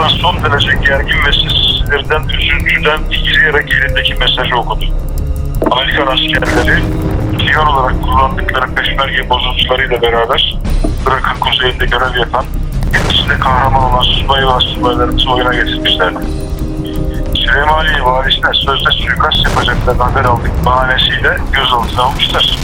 sonra son derece gergin ve sessizlerinden, üzüntüden titreyerek elindeki mesajı okudu. Amerikan askerleri sigan olarak kullandıkları peşmerge bozuntularıyla beraber Irak'ın kuzeyinde görev yapan, kendisinde kahraman olan subay ve astsubaylarımızı oyuna getirmişlerdi. Süleymaniye valisine sözde suikast yapacaklarını haber aldık bahanesiyle gözaltına almışlar.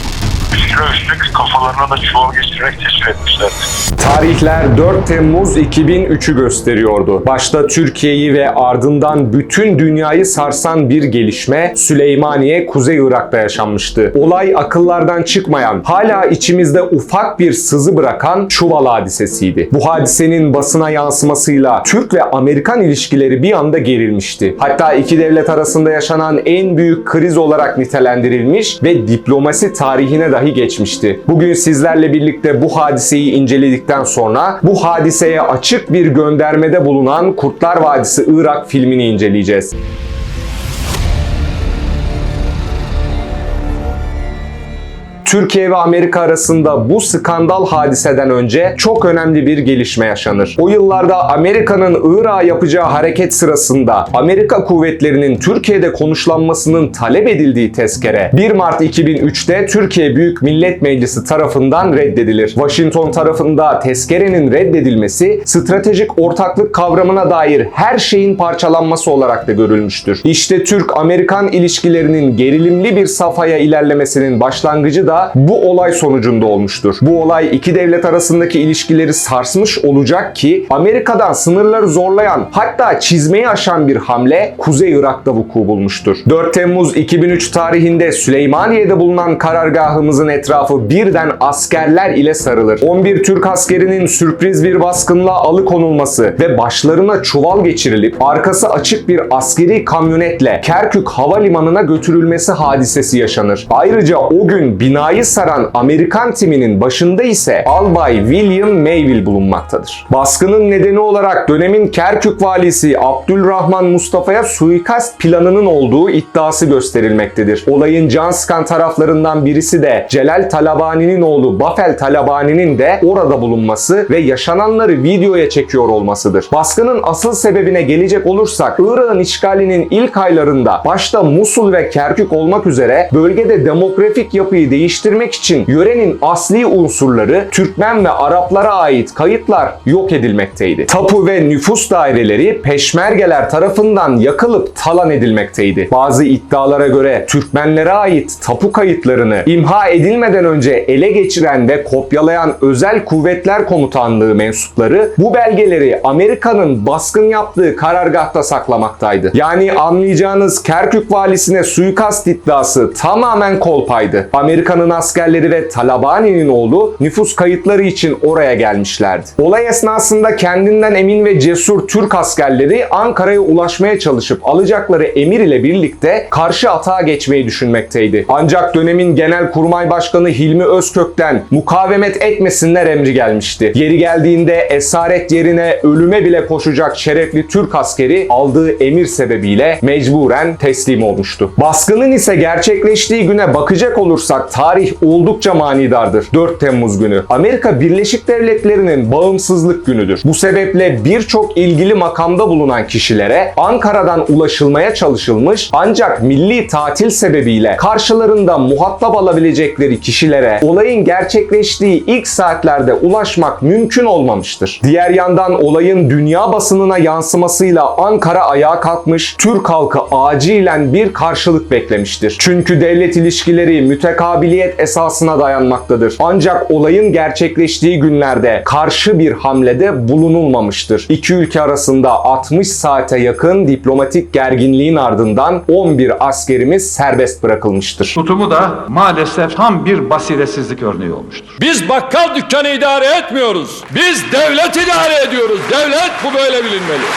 Üstüne üstlük kafalarına da çuval geçirerek tesir etmişlerdi. Tarihler 4 Temmuz 2003'ü gösteriyordu. Başta Türkiye'yi ve ardından bütün dünyayı sarsan bir gelişme Süleymaniye, Kuzey Irak'ta yaşanmıştı. Olay akıllardan çıkmayan, hala içimizde ufak bir sızı bırakan Çuval hadisesiydi. Bu hadisenin basına yansımasıyla Türk ve Amerikan ilişkileri bir anda gerilmişti. Hatta iki devlet arasında yaşanan en büyük kriz olarak nitelendirilmiş ve diplomasi tarihine dahi geçmişti. Bugün sizlerle birlikte bu hadiseyi inceledikten sonra bu hadiseye açık bir göndermede bulunan Kurtlar Vadisi Irak filmini inceleyeceğiz. Türkiye ve Amerika arasında bu skandal hadiseden önce çok önemli bir gelişme yaşanır. O yıllarda Amerika'nın Irak'a yapacağı hareket sırasında Amerika kuvvetlerinin Türkiye'de konuşlanmasının talep edildiği tezkere 1 Mart 2003'te Türkiye Büyük Millet Meclisi tarafından reddedilir. Washington tarafında tezkerenin reddedilmesi stratejik ortaklık kavramına dair her şeyin parçalanması olarak da görülmüştür. İşte Türk-Amerikan ilişkilerinin gerilimli bir safhaya ilerlemesinin başlangıcı da bu olay sonucunda olmuştur. Bu olay iki devlet arasındaki ilişkileri sarsmış olacak ki Amerika'dan sınırları zorlayan hatta çizmeyi aşan bir hamle Kuzey Irak'ta vuku bulmuştur. 4 Temmuz 2003 tarihinde Süleymaniye'de bulunan karargahımızın etrafı birden askerler ile sarılır. 11 Türk askerinin sürpriz bir baskınla alıkonulması ve başlarına çuval geçirilip arkası açık bir askeri kamyonetle Kerkük Havalimanı'na götürülmesi hadisesi yaşanır. Ayrıca o gün binayı saran Amerikan timinin başında ise Albay William Mayville bulunmaktadır. Baskının nedeni olarak dönemin Kerkük valisi Abdülrahman Mustafa'ya suikast planının olduğu iddiası gösterilmektedir. Olayın can sıkan taraflarından birisi de Celal Talabani'nin oğlu Bafel Talabani'nin de orada bulunması ve yaşananları videoya çekiyor olmasıdır. Baskının asıl sebebine gelecek olursak Irak'ın işgalinin ilk aylarında başta Musul ve Kerkük olmak üzere bölgede demografik yapıyı değiştirmek için yörenin asli unsurları Türkmen ve Araplara ait kayıtlar yok edilmekteydi. Tapu ve nüfus daireleri peşmergeler tarafından yakılıp talan edilmekteydi. Bazı iddialara göre Türkmenlere ait tapu kayıtlarını imha edilmeden önce ele geçiren ve kopyalayan Özel Kuvvetler Komutanlığı mensupları bu belgeleri Amerika'nın baskın yaptığı karargahta saklamaktaydı. Yani anlayacağınız Kerkük valisine suikast iddiası tamamen kolpaydı. Amerika'nın askerleri ve Talabani'nin oğlu nüfus kayıtları için oraya gelmişlerdi. Olay esnasında kendinden emin ve cesur Türk askerleri Ankara'ya ulaşmaya çalışıp alacakları emir ile birlikte karşı atağa geçmeyi düşünmekteydi. Ancak dönemin Genelkurmay Başkanı Hilmi Özkök'ten mukavemet etmesinler emri gelmişti. Yeri geldiğinde esaret yerine ölüme bile koşacak şerefli Türk askeri aldığı emir sebebiyle mecburen teslim olmuştu. Baskının ise gerçekleştiği güne bakacak olursak tarih oldukça manidardır. 4 Temmuz günü. Amerika Birleşik Devletleri'nin bağımsızlık günüdür. Bu sebeple birçok ilgili makamda bulunan kişilere Ankara'dan ulaşılmaya çalışılmış ancak milli tatil sebebiyle karşılarında muhatap alabilecekleri kişilere olayın gerçekleştiği ilk saatlerde ulaşmak mümkün olmamıştır. Diğer yandan olayın dünya basınına yansımasıyla Ankara ayağa kalkmış, Türk halkı acilen bir karşılık beklemiştir. Çünkü devlet ilişkileri mütekabiliyet esasına dayanmaktadır. Ancak olayın gerçekleştiği günlerde karşı bir hamlede bulunulmamıştır. İki ülke arasında 60 saate yakın diplomatik gerginliğin ardından 11 askerimiz serbest bırakılmıştır. Tutumu da maalesef tam bir basiretsizlik örneği olmuştur. Biz bakkal dükkanı idare etmiyoruz. Biz devlet idare ediyoruz. Devlet bu böyle bilinmeli.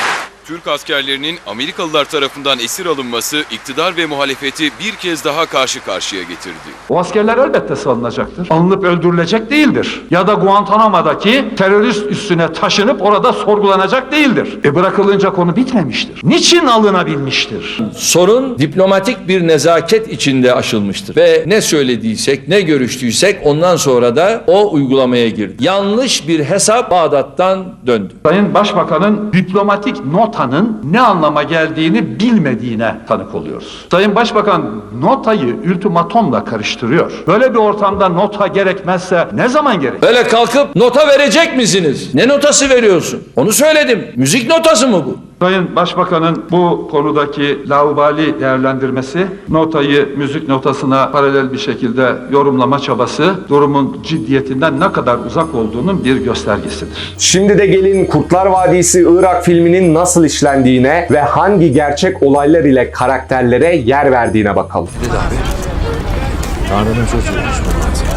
Türk askerlerinin Amerikalılar tarafından esir alınması iktidar ve muhalefeti bir kez daha karşı karşıya getirdi. O askerler elbette salınacaktır. Alınıp öldürülecek değildir. Ya da Guantanamo'daki terörist üstüne taşınıp orada sorgulanacak değildir. E bırakılınca konu bitmemiştir. Niçin alınabilmiştir? Sorun diplomatik bir nezaket içinde aşılmıştır. Ve ne söylediysek, ne görüştüysek ondan sonra da o uygulamaya girdi. Yanlış bir hesap Bağdat'tan döndü. Sayın Başbakan'ın diplomatik notanın ne anlama geldiğini bilmediğine tanık oluyoruz. Sayın Başbakan notayı ultimatomla karıştırıyor. Böyle bir ortamda nota gerekmezse ne zaman gerek? Böyle kalkıp nota verecek misiniz? Ne notası veriyorsun? Onu söyledim. Müzik notası mı bu? Sayın Başbakan'ın bu konudaki laubali değerlendirmesi, notayı müzik notasına paralel bir şekilde yorumlama çabası, durumun ciddiyetinden ne kadar uzak olduğunun bir göstergesidir. Şimdi de gelin Kurtlar Vadisi Irak filminin nasıl işlendiğine ve hangi gerçek olaylar ile karakterlere yer verdiğine bakalım. Tanrı'nın çocuğuymuş bu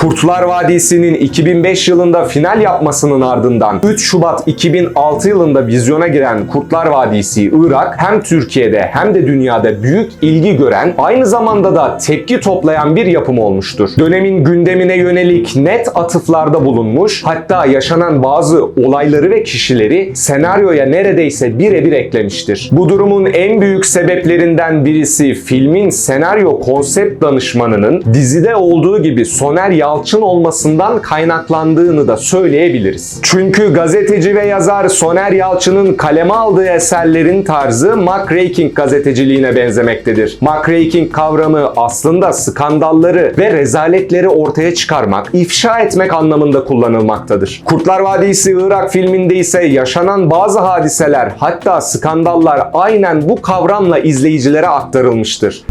Kurtlar Vadisi'nin 2005 yılında final yapmasının ardından 3 Şubat 2006 yılında vizyona giren Kurtlar Vadisi Irak hem Türkiye'de hem de dünyada büyük ilgi gören aynı zamanda da tepki toplayan bir yapım olmuştur. Dönemin gündemine yönelik net atıflarda bulunmuş hatta yaşanan bazı olayları ve kişileri senaryoya neredeyse birebir eklemiştir. Bu durumun en büyük sebeplerinden birisi filmin senaryo konsept danışmanının dizide olduğu gibi Soner Yalçın olmasından kaynaklandığını da söyleyebiliriz. Çünkü gazeteci ve yazar Soner Yalçın'ın kaleme aldığı eserlerin tarzı muckraking gazeteciliğine benzemektedir. Muckraking kavramı aslında skandalları ve rezaletleri ortaya çıkarmak, ifşa etmek anlamında kullanılmaktadır. Kurtlar Vadisi Irak filminde ise yaşanan bazı hadiseler hatta skandallar aynen bu kavramla izleyicilere aktarılmıştır.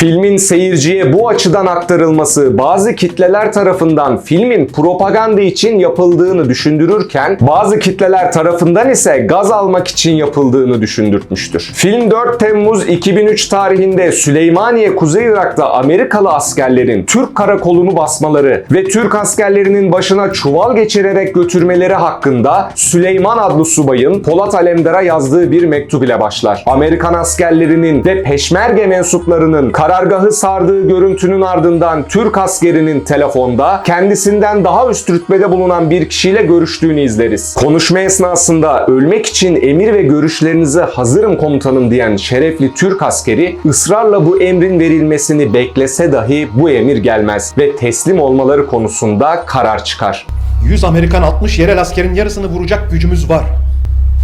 Filmin seyirciye bu açıdan aktarılması bazı kitleler tarafından filmin propaganda için yapıldığını düşündürürken bazı kitleler tarafından ise gaz almak için yapıldığını düşündürtmüştür. Film 4 Temmuz 2003 tarihinde Süleymaniye Kuzey Irak'ta Amerikalı askerlerin Türk karakolunu basmaları ve Türk askerlerinin başına çuval geçirerek götürmeleri hakkında Süleyman adlı subayın Polat Alemdar'a yazdığı bir mektup ile başlar. Amerikan askerlerinin ve peşmerge mensuplarının karargahı sardığı görüntünün ardından Türk askerinin telefonda kendisinden daha üst rütbede bulunan bir kişiyle görüştüğünü izleriz. Konuşma esnasında ölmek için emir ve görüşlerinize hazırım komutanım diyen şerefli Türk askeri ısrarla bu emrin verilmesini beklese dahi bu emir gelmez ve teslim olmaları konusunda karar çıkar. 100 Amerikan 60 yerel askerin yarısını vuracak gücümüz var.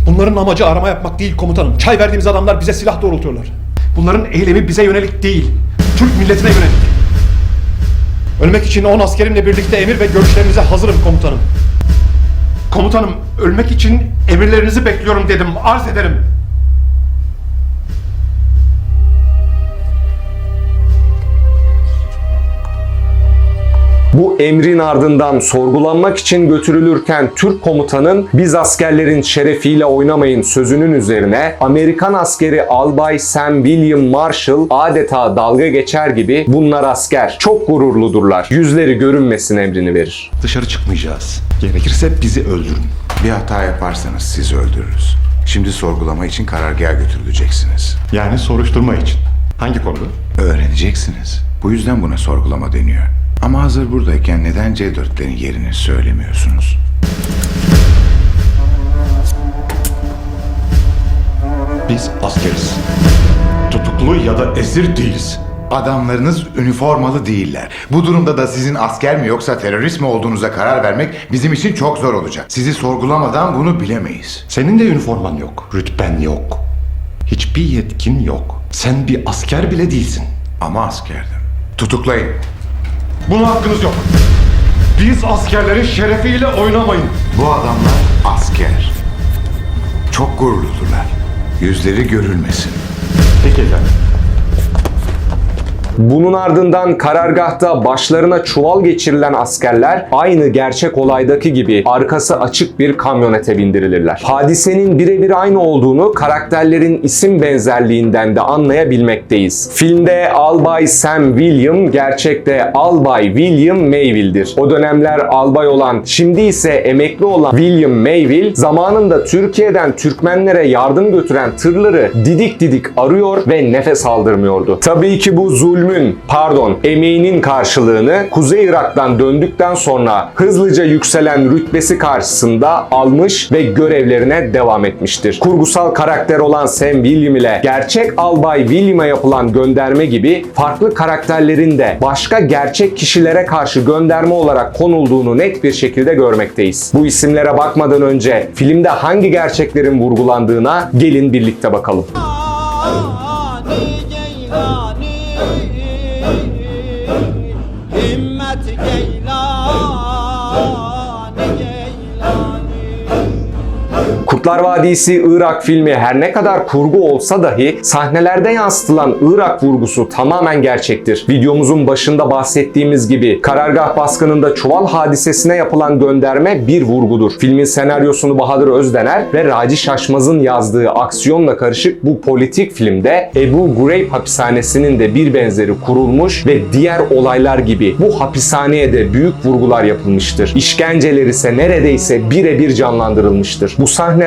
Bunların amacı arama yapmak değil komutanım. Çay verdiğimiz adamlar bize silah doğrultuyorlar. Bunların eylemi bize yönelik değil. Türk milletine yönelik. Ölmek için 10 askerimle birlikte emir ve görüşlerinize hazırım komutanım. Komutanım, ölmek için emirlerinizi bekliyorum dedim. Arz ederim. Bu emrin ardından sorgulanmak için götürülürken Türk komutanın biz askerlerin şerefiyle oynamayın sözünün üzerine Amerikan askeri Albay Sam William Marshall adeta dalga geçer gibi bunlar asker çok gururludurlar yüzleri görünmesin emrini verir. Dışarı çıkmayacağız. Gerekirse bizi öldürün. Bir hata yaparsanız sizi öldürürüz. Şimdi sorgulama için karargaha götürüleceksiniz. Yani soruşturma için. Hangi konuda? Öğreneceksiniz. Bu yüzden buna sorgulama deniyor. Ama hazır buradayken neden C4'lerin yerini söylemiyorsunuz? Biz askeriz. Tutuklu ya da esir değiliz. Adamlarınız üniformalı değiller. Bu durumda da sizin asker mi yoksa terörist mi olduğunuza karar vermek bizim için çok zor olacak. Sizi sorgulamadan bunu bilemeyiz. Senin de üniforman yok. Rütben yok. Hiçbir yetkin yok. Sen bir asker bile değilsin. Ama askerdim. Tutuklayın. Buna hakkınız yok. Biz askerlerin şerefiyle oynamayın. Bu adamlar asker. Çok gururludurlar. Yüzleri görülmesin. Peki efendim. Bunun ardından karargahta başlarına çuval geçirilen askerler aynı gerçek olaydaki gibi arkası açık bir kamyonete bindirilirler. Hadisenin birebir aynı olduğunu karakterlerin isim benzerliğinden de anlayabilmekteyiz. Filmde Albay Sam William gerçekte Albay William Mayville'dir. O dönemler albay olan, şimdi ise emekli olan William Mayville zamanında Türkiye'den Türkmenlere yardım götüren tırları didik didik arıyor ve nefes aldırmıyordu. Tabii ki bu zulmün, pardon, emeğinin karşılığını Kuzey Irak'tan döndükten sonra hızlıca yükselen rütbesi karşısında almış ve görevlerine devam etmiştir. Kurgusal karakter olan Sam William ile gerçek albay William'a yapılan gönderme gibi farklı karakterlerin de başka gerçek kişilere karşı gönderme olarak konulduğunu net bir şekilde görmekteyiz. Bu isimlere bakmadan önce filmde hangi gerçeklerin vurgulandığına gelin birlikte bakalım. Geylani Geylani Kurtlar Vadisi Irak filmi her ne kadar kurgu olsa dahi sahnelerde yansıtılan Irak vurgusu tamamen gerçektir. Videomuzun başında bahsettiğimiz gibi karargah baskınında çuval hadisesine yapılan gönderme bir vurgudur. Filmin senaryosunu Bahadır Özdener ve Raci Şaşmaz'ın yazdığı aksiyonla karışık bu politik filmde Ebu Gureyb hapishanesinin de bir benzeri kurulmuş ve diğer olaylar gibi bu hapishaneye de büyük vurgular yapılmıştır. İşkenceler ise neredeyse birebir canlandırılmıştır. Bu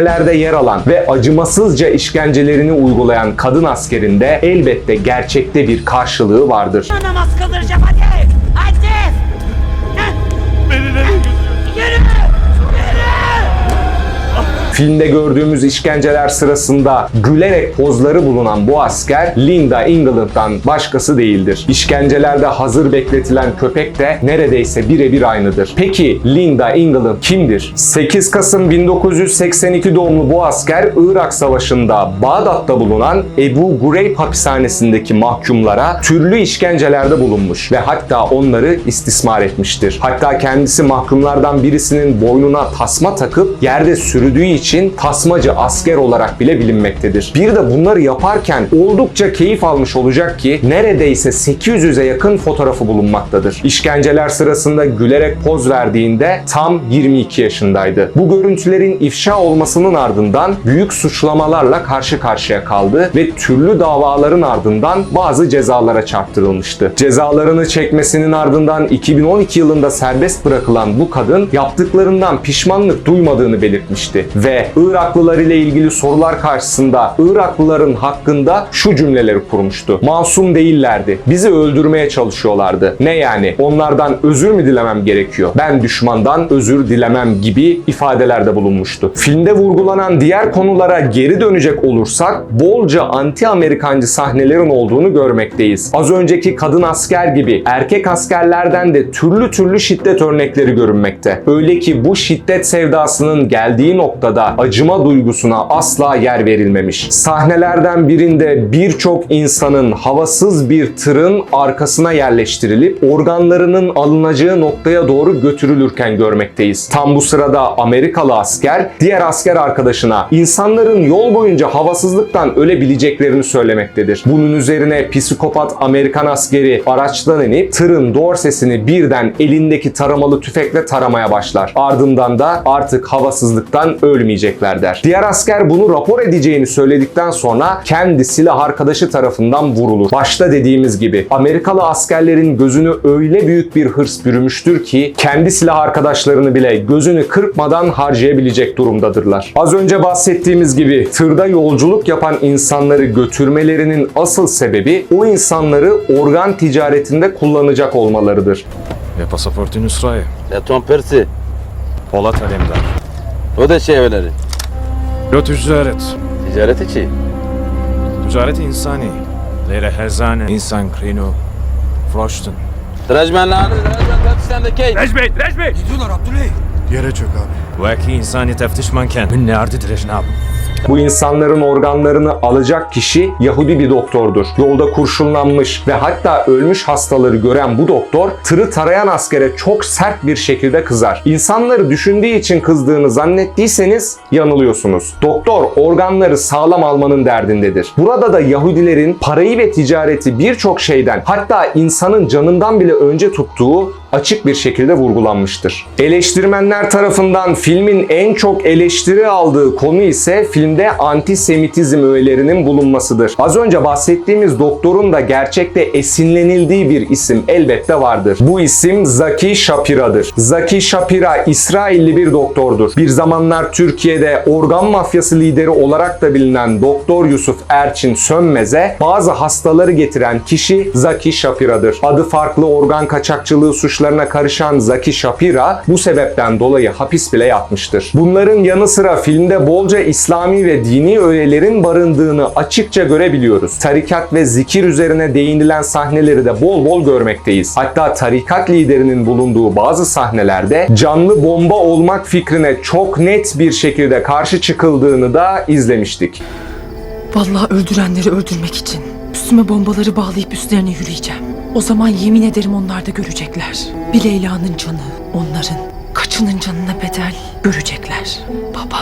sahnelerde yer alan ve acımasızca işkencelerini uygulayan kadın askerin de elbette gerçekte bir karşılığı vardır. Namaz kıldıracağım Hadi Filmde gördüğümüz işkenceler sırasında gülerek pozları bulunan bu asker Linda England'dan başkası değildir. İşkencelerde hazır bekletilen köpek de neredeyse birebir aynıdır. Peki Linda England kimdir? 8 Kasım 1982 doğumlu bu asker Irak Savaşı'nda Bağdat'ta bulunan Ebu Gureyb hapishanesindeki mahkumlara türlü işkencelerde bulunmuş ve hatta onları istismar etmiştir. Hatta kendisi mahkumlardan birisinin boynuna tasma takıp yerde sürdüğü için tasmacı asker olarak bile bilinmektedir. Bir de bunları yaparken oldukça keyif almış olacak ki neredeyse 800'e yakın fotoğrafı bulunmaktadır. İşkenceler sırasında gülerek poz verdiğinde tam 22 yaşındaydı. Bu görüntülerin ifşa olmasının ardından büyük suçlamalarla karşı karşıya kaldı ve türlü davaların ardından bazı cezalara çarptırılmıştı. Cezalarını çekmesinin ardından 2012 yılında serbest bırakılan bu kadın yaptıklarından pişmanlık duymadığını belirtmişti ve Iraklılar ile ilgili sorular karşısında Iraklıların hakkında şu cümleleri kurmuştu. Masum değillerdi. Bizi öldürmeye çalışıyorlardı. Ne yani? Onlardan özür mü dilemem gerekiyor? Ben düşmandan özür dilemem gibi ifadelerde bulunmuştu. Filmde vurgulanan diğer konulara geri dönecek olursak bolca anti-Amerikancı sahnelerin olduğunu görmekteyiz. Az önceki kadın asker gibi erkek askerlerden de türlü türlü şiddet örnekleri görünmekte. Öyle ki bu şiddet sevdasının geldiği noktada acıma duygusuna asla yer verilmemiş. Sahnelerden birinde birçok insanın havasız bir tırın arkasına yerleştirilip organlarının alınacağı noktaya doğru götürülürken görmekteyiz. Tam bu sırada Amerikalı asker diğer asker arkadaşına insanların yol boyunca havasızlıktan ölebileceklerini söylemektedir. Bunun üzerine psikopat Amerikan askeri araçtan inip tırın dorsesini birden elindeki taramalı tüfekle taramaya başlar. Ardından da artık havasızlıktan ölmeyecekler der. Diğer asker bunu rapor edeceğini söyledikten sonra kendi silah arkadaşı tarafından vurulur. Başta dediğimiz gibi Amerikalı askerlerin gözünü öyle büyük bir hırs bürümüştür ki kendi silah arkadaşlarını bile gözünü kırpmadan harcayabilecek durumdadırlar. Az önce bahsettiğimiz gibi tırda yolculuk yapan insanları götürmelerinin asıl sebebi o insanları organ ticaretinde kullanacak olmalarıdır. Ve pasaportu Nusra'ya. Ya Tom Percy. Polat Alemdar. O da şey evleri. Lo ticaret. Ticaret içi. Ticaret insani. Leyre herzane. insan krino. Froştun. Drajmenler, Drajmen Pakistan'daki. Recbey, Recbey! Ne diyorlar Abdüley? Yere çök abi. Vaki insani teftiş manken. Hünne ardı direşin abi. Bu insanların organlarını alacak kişi Yahudi bir doktordur. Yolda kurşunlanmış ve hatta ölmüş hastaları gören bu doktor tırı tarayan askere çok sert bir şekilde kızar. İnsanları düşündüğü için kızdığını zannettiyseniz yanılıyorsunuz. Doktor organları sağlam almanın derdindedir. Burada da Yahudilerin parayı ve ticareti birçok şeyden hatta insanın canından bile önce tuttuğu açık bir şekilde vurgulanmıştır. Eleştirmenler tarafından filmin en çok eleştiri aldığı konu ise filmde antisemitizm öğelerinin bulunmasıdır. Az önce bahsettiğimiz doktorun da gerçekte esinlenildiği bir isim elbette vardır. Bu isim Zaki Shapira'dır. Zaki Shapira İsrailli bir doktordur. Bir zamanlar Türkiye'de organ mafyası lideri olarak da bilinen Doktor Yusuf Erçin Sönmez'e bazı hastaları getiren kişi Zaki Shapira'dır. Adı farklı organ kaçakçılığı suçlarına karışan Zaki Shapira bu sebepten dolayı hapis bile yatmıştır. Bunların yanı sıra filmde bolca İslami ve dini öğelerin barındığını açıkça görebiliyoruz. Tarikat ve zikir üzerine değinilen sahneleri de bol bol görmekteyiz. Hatta tarikat liderinin bulunduğu bazı sahnelerde canlı bomba olmak fikrine çok net bir şekilde karşı çıkıldığını da izlemiştik. Vallahi öldürenleri öldürmek için üstüme bombaları bağlayıp üstlerine yürüyeceğim. O zaman yemin ederim onlar da görecekler. Bir Leyla'nın canı, onların kaçının canına bedel görecekler. Baba,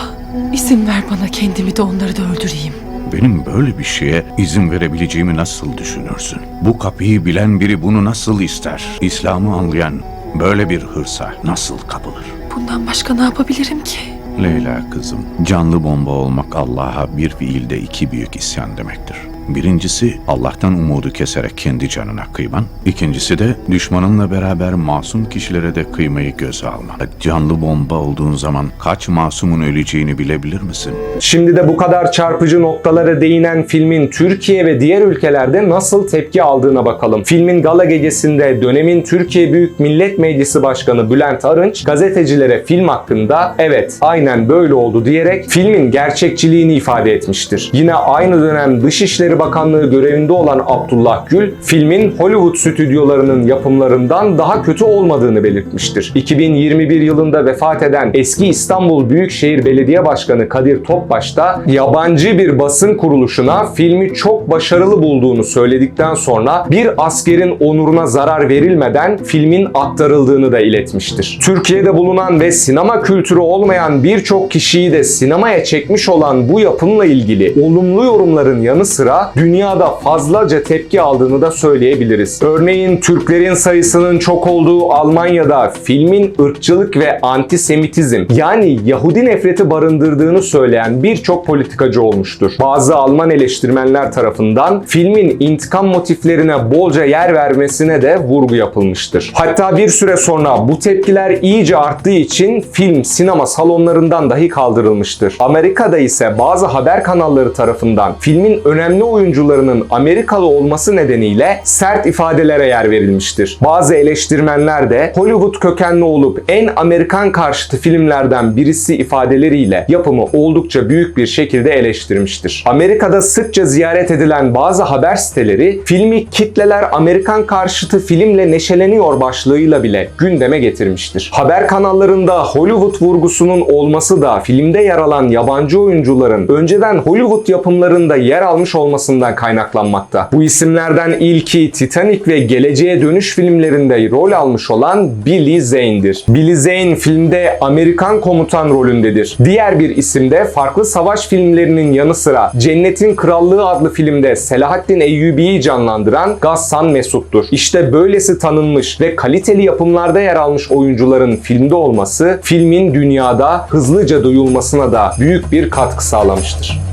izin ver bana kendimi de onları da öldüreyim. Benim böyle bir şeye izin verebileceğimi nasıl düşünürsün? Bu kapıyı bilen biri bunu nasıl ister? İslam'ı anlayan böyle bir hırsa nasıl kapılır? Bundan başka ne yapabilirim ki? Leyla kızım, canlı bomba olmak Allah'a bir fiilde iki büyük isyan demektir. Birincisi Allah'tan umudu keserek kendi canına kıyman. İkincisi de düşmanınla beraber masum kişilere de kıymayı göze alman. Canlı bomba olduğun zaman kaç masumun öleceğini bilebilir misin? Şimdi de bu kadar çarpıcı noktalara değinen filmin Türkiye ve diğer ülkelerde nasıl tepki aldığına bakalım. Filmin gala gecesinde dönemin Türkiye Büyük Millet Meclisi Başkanı Bülent Arınç gazetecilere film hakkında evet aynen böyle oldu diyerek filmin gerçekçiliğini ifade etmiştir. Yine aynı dönem Dışişleri Bakanlığı görevinde olan Abdullah Gül filmin Hollywood stüdyolarının yapımlarından daha kötü olmadığını belirtmiştir. 2021 yılında vefat eden eski İstanbul Büyükşehir Belediye Başkanı Kadir Topbaş da yabancı bir basın kuruluşuna filmi çok başarılı bulduğunu söyledikten sonra bir askerin onuruna zarar verilmeden filmin aktarıldığını da iletmiştir. Türkiye'de bulunan ve sinema kültürü olmayan birçok kişiyi de sinemaya çekmiş olan bu yapımla ilgili olumlu yorumların yanı sıra dünyada fazlaca tepki aldığını da söyleyebiliriz. Örneğin Türklerin sayısının çok olduğu Almanya'da filmin ırkçılık ve antisemitizm yani Yahudi nefreti barındırdığını söyleyen birçok politikacı olmuştur. Bazı Alman eleştirmenler tarafından filmin intikam motiflerine bolca yer vermesine de vurgu yapılmıştır. Hatta bir süre sonra bu tepkiler iyice arttığı için film sinema salonlarından dahi kaldırılmıştır. Amerika'da ise bazı haber kanalları tarafından filmin önemli oyuncularının Amerikalı olması nedeniyle sert ifadelere yer verilmiştir. Bazı eleştirmenler de Hollywood kökenli olup en Amerikan karşıtı filmlerden birisi ifadeleriyle yapımı oldukça büyük bir şekilde eleştirmiştir. Amerika'da sıkça ziyaret edilen bazı haber siteleri filmi kitleler Amerikan karşıtı filmle neşeleniyor başlığıyla bile gündeme getirmiştir. Haber kanallarında Hollywood vurgusunun olması da filmde yer alan yabancı oyuncuların önceden Hollywood yapımlarında yer almış olmasından kaynaklanmakta. Bu isimlerden ilki Titanic ve Geleceğe Dönüş filmlerinde rol almış olan Billy Zane'dir. Billy Zane filmde Amerikan komutan rolündedir. Diğer bir isim de farklı savaş filmlerinin yanı sıra Cennetin Krallığı adlı filmde Selahaddin Eyyubi'yi canlandıran Gassan Mesut'tur. İşte böylesi tanınmış ve kaliteli yapımlarda yer almış oyuncuların filmde olması filmin dünyada hızlıca duyulmasına da büyük bir katkı sağlamıştır.